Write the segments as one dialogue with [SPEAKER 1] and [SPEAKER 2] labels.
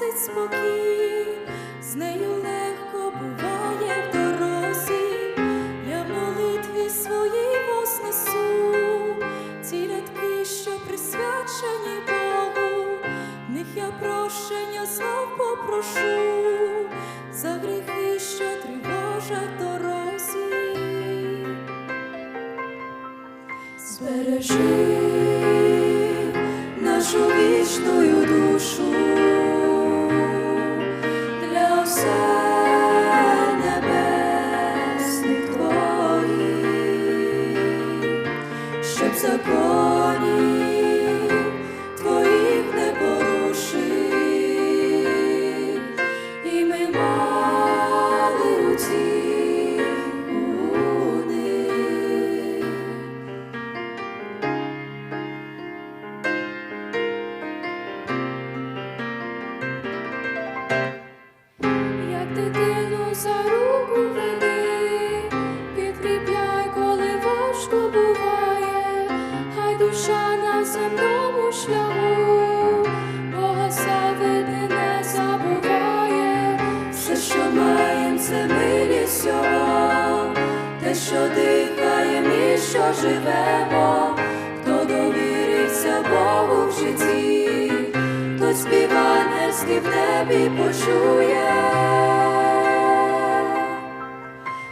[SPEAKER 1] спокій, з нею легко буває в дорозі, я молитві своїй вознесу, ці рядки, що присвячені Богу, в них я прощення знов попрошу за гріхи, що тривожать дорозі. Збережи нашу вічну душу для те, що дихаєм і що живемо, хто довірився Богу в житті, то співанерський в небі почує.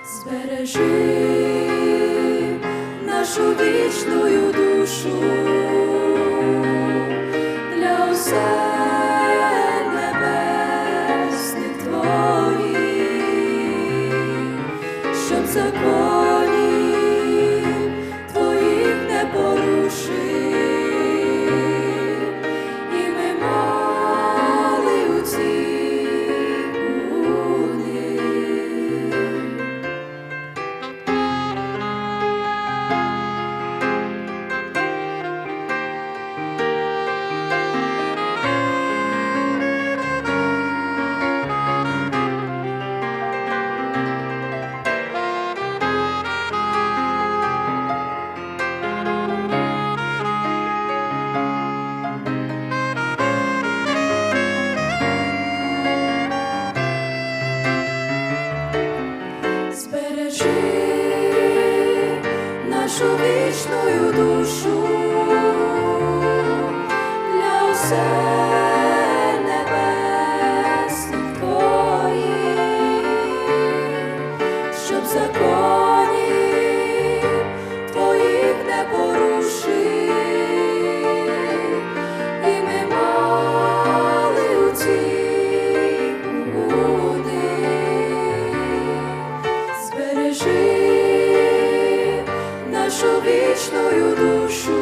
[SPEAKER 1] Збережи нашу вічну душу Збережи нашу вічну душу для усе вічну душу